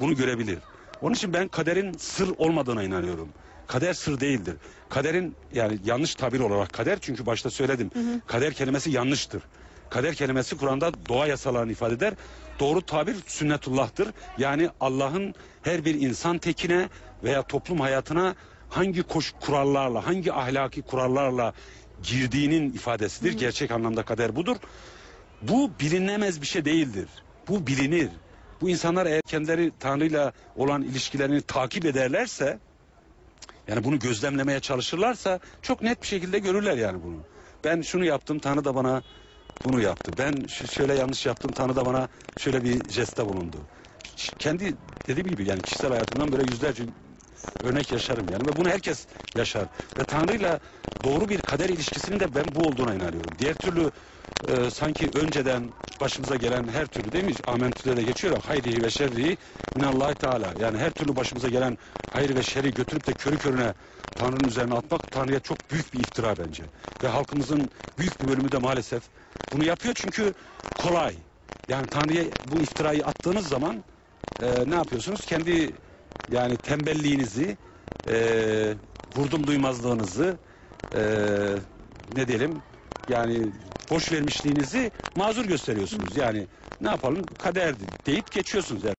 bunu görebilir. Onun için ben kaderin sır olmadığına inanıyorum. Kader sır değildir. Kaderin yani yanlış tabir olarak kader çünkü başta söyledim. Kader kelimesi yanlıştır. Kader kelimesi Kur'an'da doğa yasalarını ifade eder. Doğru tabir sünnetullah'tır. Yani Allah'ın her bir insan tekine veya toplum hayatına hangi koş kurallarla, hangi ahlaki kurallarla girdiğinin ifadesidir. Gerçek anlamda kader budur. Bu bilinemez bir şey değildir. Bu bilinir. Bu insanlar eğer kendileri Tanrı'yla olan ilişkilerini takip ederlerse yani bunu gözlemlemeye çalışırlarsa çok net bir şekilde görürler yani bunu. Ben şunu yaptım Tanrı da bana bunu yaptı. Ben şöyle yanlış yaptım Tanrı da bana şöyle bir jestte bulundu. Kendi dediğim gibi yani kişisel hayatımdan böyle yüzlerce örnek yaşarım yani ve bunu herkes yaşar. Ve Tanrı'yla doğru bir kader ilişkisinin de ben bu olduğuna inanıyorum. Diğer türlü e, sanki önceden başımıza gelen her türlü değil mi? Amentüde de geçiyor hayrihi ve şerrihi minallahi teala. Yani her türlü başımıza gelen hayır ve şerri götürüp de körü körüne Tanrı'nın üzerine atmak Tanrı'ya çok büyük bir iftira bence. Ve halkımızın büyük bir bölümü de maalesef bunu yapıyor çünkü kolay. Yani Tanrı'ya bu iftirayı attığınız zaman e, ne yapıyorsunuz? Kendi yani tembelliğinizi, e, vurdum duymazlığınızı, e, ne diyelim yani boş vermişliğinizi mazur gösteriyorsunuz. Yani ne yapalım kader deyip geçiyorsunuz. Yani.